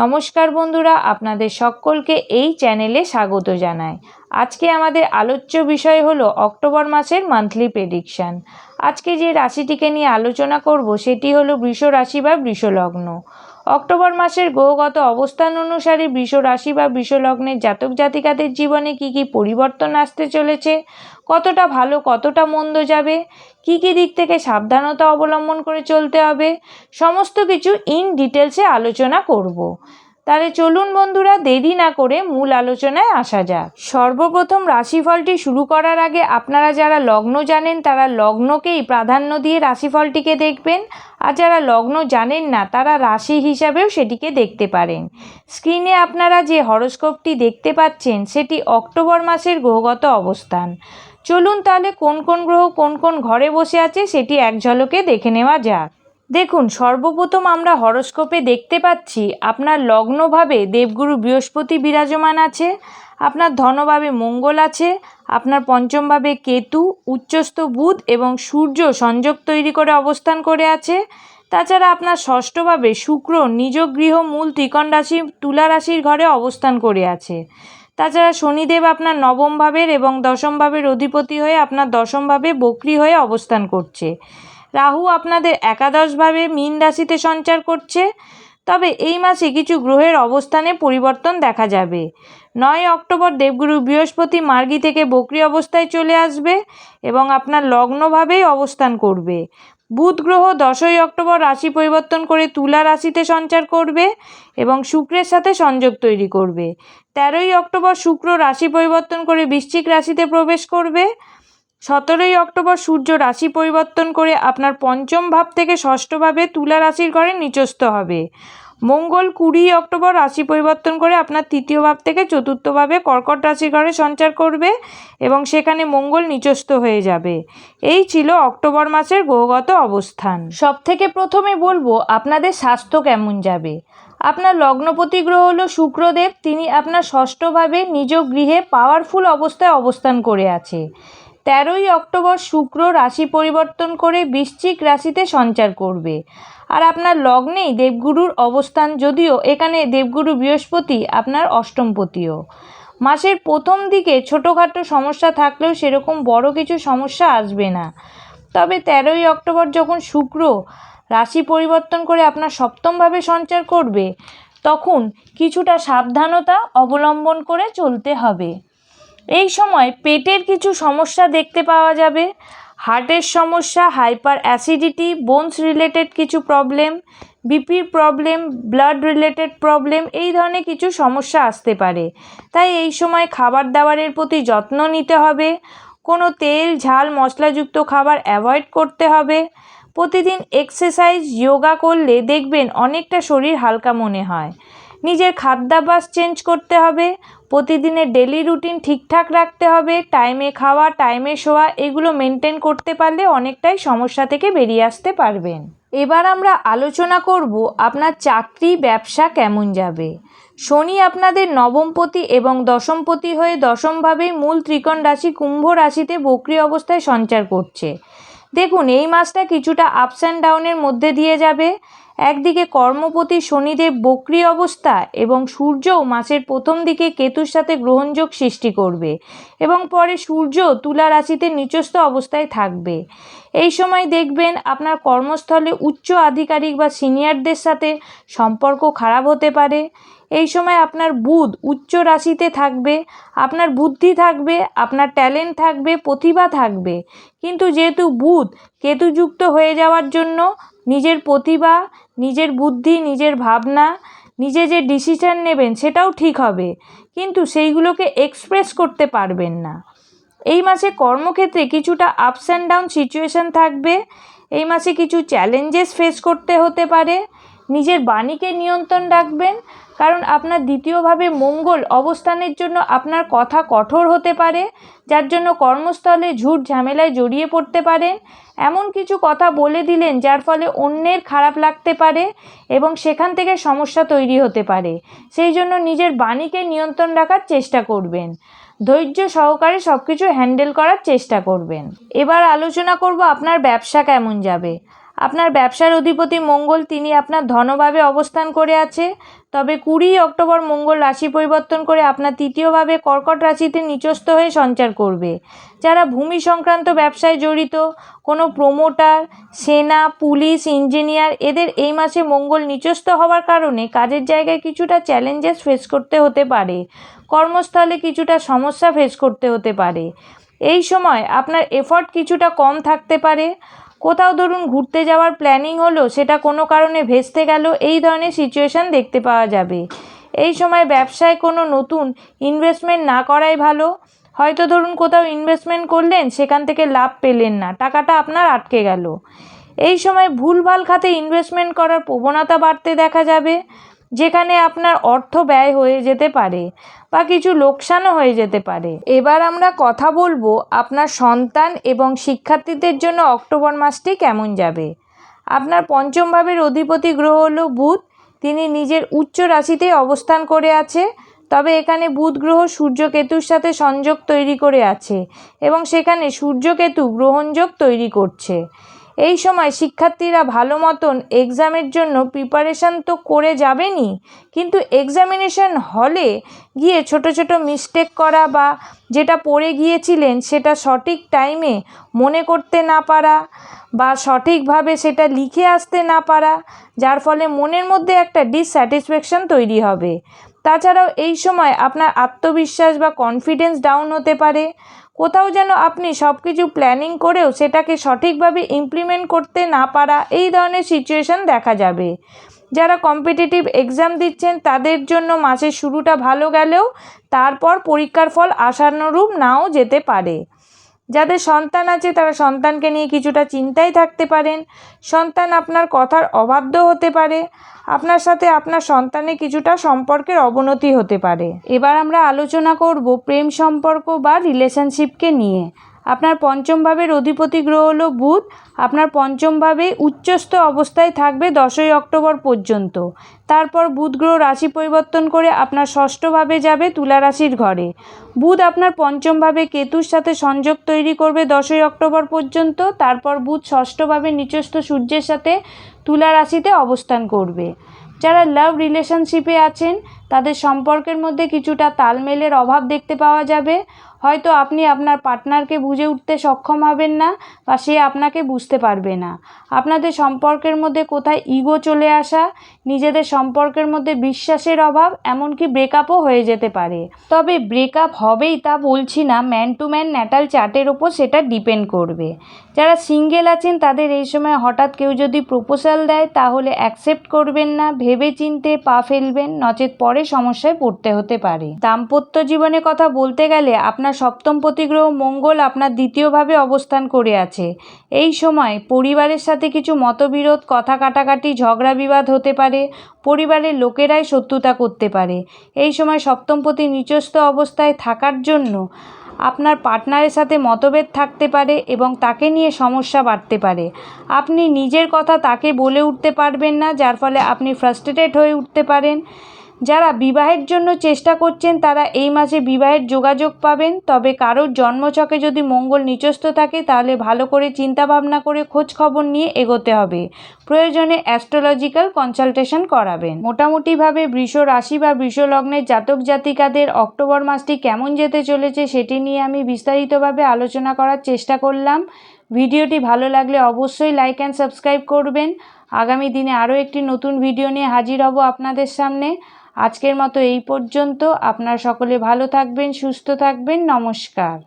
নমস্কার বন্ধুরা, আপনাদের সকলকে এই চ্যানেলে স্বাগত জানাই। আজকে আমাদের আলোচ্য বিষয় হলো অক্টোবর মাসের মান্থলি প্রেডিকশান আজকে যে রাশিটিকে নিয়ে আলোচনা করব, সেটি হলো বৃষ রাশি বা বৃষলগ্ন। অক্টোবর মাসের গ্রহগত অবস্থান অনুসারে বৃষ রাশি বা লগ্নের জাতক জাতিকাদের জীবনে কি কি পরিবর্তন আসতে চলেছে? কতটা ভালো, কতটা মন্দ যাবে? কি কি দিক থেকে সাবধানতা অবলম্বন করে চলতে হবে? সমস্ত কিছু ইন ডিটেলসে আলোচনা করব। তাহলে চলুন বন্ধুরা, দেরি না করে মূল আলোচনায় আসা যাক। সর্বপ্রথম রাশিফলটি শুরু করার আগে আপনারা যারা লগ্ন জানেন, তারা লগ্নকেই প্রাধান্য দিয়ে রাশিফলটিকে দেখবেন। আর যারা লগ্ন জানেন না, তারা রাশি হিসাবেও সেটিকে দেখতে পারেন। স্ক্রিনে আপনারা যে হরস্কোপটি দেখতে পাচ্ছেন, সেটি অক্টোবর মাসের গ্রহগত অবস্থান। চলুন তাহলে কোন কোন গ্রহ কোন কোন ঘরে বসে আছে, সেটি এক ঝলকে দেখে নেওয়া যাক। দেখুন, সর্বপ্রথম আমরা হরস্কোপে দেখতে পাচ্ছি আপনার লগ্নভাবে দেবগুরু বৃহস্পতি বিরাজমান আছে, আপনার ধনভাবে মঙ্গল আছে, আপনার পঞ্চমভাবে কেতু, উচ্চস্থ বুধ এবং সূর্য সংযোগ তৈরি করে অবস্থান করে আছে। তাছাড়া আপনার ষষ্ঠভাবে শুক্র নিজ গৃহ মূল ত্রিকোণ রাশি, তুলা রাশির ঘরে অবস্থান করে আছে। তাছাড়া শনিদেব আপনার নবম ভাবের এবং দশম ভাবের অধিপতি হয়ে আপনার দশম ভাবে বক্রি হয়ে অবস্থান করছে। রাহু আপনাদের একাদশভাবে মীন রাশিতে সঞ্চার করছে। তবে এই মাসে কিছু গ্রহের অবস্থানে পরিবর্তন দেখা যাবে। নয় অক্টোবর দেবগুরু বৃহস্পতি মার্গী থেকে বক্রি অবস্থায় চলে আসবে এবং আপনার লগ্নভাবেই অবস্থান করবে। বুধ গ্রহ দশই অক্টোবর রাশি পরিবর্তন করে তুলা রাশিতে সঞ্চার করবে এবং শুক্রের সাথে সংযোগ তৈরি করবে। তেরোই অক্টোবর শুক্র রাশি পরিবর্তন করে বৃশ্চিক রাশিতে প্রবেশ করবে। সতেরোই অক্টোবর সূর্য রাশি পরিবর্তন করে আপনার পঞ্চম ভাব থেকে ষষ্ঠভাবে তুলা রাশির ঘরে নিচস্থ হবে। মঙ্গল কুড়ি অক্টোবর রাশি পরিবর্তন করে আপনার তৃতীয় ভাব থেকে চতুর্থভাবে কর্কট রাশির ঘরে সঞ্চার করবে এবং সেখানে মঙ্গল নিচস্থ হয়ে যাবে। এই ছিল অক্টোবর মাসের গ্রহগত অবস্থান। সব থেকে প্রথমে বলব, আপনাদের স্বাস্থ্য কেমন যাবে? আপনার লগ্নপতি গ্রহ হলো শুক্রদেব, তিনি আপনার ষষ্ঠভাবে নিজ গৃহে পাওয়ারফুল অবস্থায় অবস্থান করে আছে। তেরোই অক্টোবর শুক্র রাশি পরিবর্তন করে বৃশ্চিক রাশিতে সঞ্চার করবে। আর আপনার লগ্নেই দেবগুরুর অবস্থান যদিও এখানে দেবগুরু বৃহস্পতি আপনার অষ্টমপতিও মাসের প্রথম দিকে ছোটোখাটো সমস্যা থাকলেও সেরকম বড় কিছু সমস্যা আসবে না। তবে তেরোই অক্টোবর যখন শুক্র রাশি পরিবর্তন করে আপনার সপ্তমভাবে সঞ্চার করবে, তখন কিছুটা সাবধানতা অবলম্বন করে চলতে হবে। এই সময় পেটের কিছু সমস্যা দেখতে পাওয়া যাবে। হার্টের সমস্যা, হাইপার অ্যাসিডিটি, বোনস রিলেটেড কিছু প্রবলেম বিপির প্রবলেম, ব্লাড রিলেটেড প্রবলেম, এই ধরনের কিছু সমস্যা আসতে পারে। তাই এই সময় খাবার দাবারের প্রতি যত্ন নিতে হবে। কোনো তেল, ঝাল, মশলাযুক্ত খাবার অ্যাভয়েড করতে হবে। প্রতিদিন এক্সারসাইজ, যোগা করলে দেখবেন অনেকটা শরীর হালকা মনে হয়। নিজের খাদ্যাভ্যাস চেঞ্জ করতে হবে, প্রতিদিনের ডেলি রুটিন ঠিকঠাক রাখতে হবে টাইমে খাওয়া টাইমে শোয়া, এগুলো মেনটেন করতে পারলে অনেকটাই সমস্যা থেকে বেরিয়ে আসতে পারবেন। এবার আমরা আলোচনা করব আপনার চাকরি ব্যবসা কেমন যাবে। শনি আপনাদের নবমপতি এবং দশমপতি হয়ে দশমভাবেই মূল ত্রিকোণ রাশি কুম্ভ রাশিতে বক্রি অবস্থায় সঞ্চার করছে। দেখুন, এই মাসটা কিছুটা আপস অ্যান্ড ডাউনের মধ্যে দিয়ে যাবে। একদিকে কর্মপতি শনিদেব বক্রি অবস্থা এবং সূর্যও মাসের প্রথম দিকে কেতুর সাথে গ্রহণযোগ সৃষ্টি করবে এবং পরে সূর্য তুলা রাশিতে নিচস্থ অবস্থায় থাকবে। এই সময় দেখবেন আপনার কর্মস্থলে উচ্চ আধিকারিক বা সিনিয়রদের সাথে সম্পর্ক খারাপ হতে পারে। এই সময় আপনার বুধ উচ্চ রাশিতে থাকবে, আপনার বুদ্ধি থাকবে, আপনার ট্যালেন্ট থাকবে, প্রতিভা থাকবে। কিন্তু যেহেতু বুধ কেতুযুক্ত হয়ে যাওয়ার জন্য নিজের প্রতিভা, নিজের বুদ্ধি, নিজের ভাবনা, নিজে যে ডিসিশান নেবেন সেটাও ঠিক হবে। কিন্তু সেইগুলোকে এক্সপ্রেস করতে পারবেন না। এই মাসে কর্মক্ষেত্রে কিছুটা আপস অ্যান্ড ডাউন সিচুয়েশান থাকবে। এই মাসে কিছু চ্যালেঞ্জেস ফেস করতে হতে পারে। নিজের বাণীকে নিয়ন্ত্রণ রাখবেন। কারণ আপনার দ্বিতীয়ভাবে মঙ্গল অবস্থানের জন্য আপনার কথা কঠোর হতে পারে, যার জন্য কর্মস্থলে ঝুট ঝামেলায় জড়িয়ে পড়তে পারেন। এমন কিছু কথা বলে দিলেন, যার ফলে অন্যের খারাপ লাগতে পারে এবং সেখান থেকে সমস্যা তৈরি হতে পারে। সেই জন্য নিজের বাণীকে নিয়ন্ত্রণ রাখার চেষ্টা করবেন। ধৈর্য সহকারে সব কিছু হ্যান্ডেল করার চেষ্টা করবেন। এবার আলোচনা করব আপনার ব্যবসা কেমন যাবে। আপনার ব্যবসার অধিপতি মঙ্গল তিনি আপনার ধনভাবে অবস্থান করে আছে। তবে কুড়ি অক্টোবর মঙ্গল রাশি পরিবর্তন করে আপনার তৃতীয়ভাবে কর্কট রাশিতে নিচস্থ হয়ে সঞ্চার করবে। যারা ভূমি সংক্রান্ত ব্যবসায় জড়িত, কোনো প্রোমোটার সেনা, পুলিশ ইঞ্জিনিয়ার এদের এই মাসে মঙ্গল নিচস্থ হওয়ার কারণে কাজের জায়গায় কিছুটা চ্যালেঞ্জেস ফেস করতে হতে পারে। কর্মস্থলে কিছুটা সমস্যা ফেস করতে হতে পারে। এই সময় আপনার এফর্ট কিছুটা কম থাকতে পারে। কোথাও ধরুন ঘুরতে যাওয়ার প্ল্যানিং হলো, সেটা কোনো কারণে ভেস্তে গেল, এই ধরনের সিচুয়েশান দেখতে পাওয়া যাবে। এই সময় ব্যবসায় কোনো নতুন ইনভেস্টমেন্ট না করাই ভালো। হয়তো ধরুন কোথাও ইনভেস্টমেন্ট করলেন, সেখান থেকে লাভ পেলেন না, টাকাটা আপনার আটকে গেল। এই সময় ভুলভাল খাতে ইনভেস্টমেন্ট করার প্রবণতা বাড়তে দেখা যাবে। যেখানে আপনার অর্থ ব্যয় হয়ে যেতে পারে বা কিছু লোকসানও হয়ে যেতে পারে। এবার আমরা কথা বলব আপনার সন্তান এবং শিক্ষার্থীদের জন্য অক্টোবর মাসটি কেমন যাবে। আপনার পঞ্চম ভাবের অধিপতি গ্রহ হলো বুধ। তিনি নিজের উচ্চ রাশিতে অবস্থান করে আছে, তবে এখানে বুধ গ্রহ সূর্য কেতুর সাথে সংযোগ তৈরি করে আছে এবং সেখানে সূর্য কেতু গ্রহণযোগ তৈরি করছে। এই সময় শিক্ষার্থীরা ভালো মতন এক্সামের জন্য প্রিপারেশান তো করে যাবেনই কিন্তু এক্সামিনেশন হলে গিয়ে ছোট ছোট মিস্টেক করা বা যেটা পড়ে গিয়েছিলেন সেটা সঠিক টাইমে মনে করতে না পারা বা সঠিকভাবে সেটা লিখে আসতে না পারা, যার ফলে মনের মধ্যে একটা ডিসস্যাটিসফ্যাকশান তৈরি হবে। তাছাড়াও এই সময় আপনার আত্মবিশ্বাস বা কনফিডেন্স ডাউন হতে পারে। কোথাও যেন আপনি সব কিছু প্ল্যানিং করেও সেটাকে সঠিকভাবে ইমপ্লিমেন্ট করতে না পারা এই ধরনের সিচুয়েশান দেখা যাবে। যারা কম্পিটিটিভ এক্সাম দিচ্ছেন, তাদের জন্য মাসের শুরুটা ভালো গেলেও তারপর পরীক্ষার ফল আশানুরূপ নাও যেতে পারে। যাদের সন্তান আছে তারা সন্তানকে নিয়ে কিছুটা চিন্তায় থাকতে পারেন। সন্তান আপনার কথার অবাধ্য হতে পারে। আপনার সাথে আপনার সন্তানের কিছুটা সম্পর্কের অবনতি হতে পারে। এবার আমরা আলোচনা করব প্রেম সম্পর্ক বা রিলেশনশিপকে নিয়ে। আপনার পঞ্চম ভাবের অধিপতি গ্রহ হলো বুধ। আপনার পঞ্চম ভাবে উচ্চস্থ অবস্থায় থাকবে দশই অক্টোবর পর্যন্ত। তারপর বুধ গ্রহ রাশি পরিবর্তন করে আপনার ষষ্ঠভাবে যাবে তুলা রাশির ঘরে। বুধ আপনার পঞ্চমভাবে কেতুর সাথে সংযোগ তৈরি করবে দশই অক্টোবর পর্যন্ত। তারপর বুধ ষষ্ঠভাবে নিচস্থ সূর্যের সাথে তুলা রাশিতে অবস্থান করবে। যারা লাভ রিলেশনশিপে আছেন তাদের সম্পর্কের মধ্যে কিছুটা তালমেলের অভাব দেখতে পাওয়া যাবে। হয়তো আপনি আপনার পার্টনারকে বুঝে উঠতে সক্ষম হবেন না বা সে আপনাকে বুঝতে পারবে না। আপনাদের সম্পর্কের মধ্যে কোথায় ইগো চলে আসা, নিজেদের সম্পর্কের মধ্যে বিশ্বাসের অভাব, এমনকি ব্রেকআপও হয়ে যেতে পারে। তবে ব্রেকআপ হবেই তা বলছি না ম্যান টু ম্যান ন্যাটাল চার্টের ওপর সেটা ডিপেন্ড করবে। যারা সিঙ্গেল আছেন, তাদের এই সময় হঠাৎ কেউ যদি প্রপোজাল দেয়, তাহলে অ্যাকসেপ্ট করবেন না ভেবে চিনতে পা ফেলবেন, নচেত পরে সমস্যায় পড়তে হতে পারে। দাম্পত্য জীবনের কথা বলতে গেলে আপনার সপ্তম প্রতিগ্রহ মঙ্গল আপনার দ্বিতীয়ভাবে অবস্থান করে আছে। এই সময় পরিবারের সাথে কিছু মতবিরোধ, কথা কাটাকাটি, ঝগড়া বিবাদ হতে পারে। পরিবারের লোকেরাই শত্রুতা করতে পারে। এই সময় সপ্তমপতি নিচস্থ অবস্থায় থাকার জন্য আপনার পার্টনারের সাথে মতভেদ থাকতে পারে এবং তাকে নিয়ে সমস্যা বাড়তে পারে। আপনি নিজের কথা তাকে বলে উঠতে পারবেন না, যার ফলে আপনি ফ্রাস্ট্রেটেড হয়ে উঠতে পারেন। যারা বিবাহের জন্য চেষ্টা করছেন, তারা এই মাসে বিবাহের যোগাযোগ পাবেন। তবে কারোর জন্মছকে যদি মঙ্গল নিচস্থ থাকে, তাহলে ভালো করে চিন্তা ভাবনা করে খোঁজ খবর নিয়ে এগোতে হবে। প্রয়োজনে অ্যাস্ট্রোলজিক্যাল কনসালটেশন করাবেন। মোটামুটিভাবে বৃষ রাশি বা বৃষ লগ্নের জাতক জাতিকাদের অক্টোবর মাসটি কেমন যেতে চলেছে, সেটি নিয়ে আমি বিস্তারিতভাবে আলোচনা করার চেষ্টা করলাম। ভিডিওটি ভালো লাগলে অবশ্যই লাইক অ্যান্ড সাবস্ক্রাইব করবেন। আগামী দিনে আরও একটি নতুন ভিডিও নিয়ে হাজির হব আপনাদের সামনে। আজকের মতো এই পর্যন্ত। আপনারা সকলে ভালো থাকবেন সুস্থ থাকবেন। নমস্কার।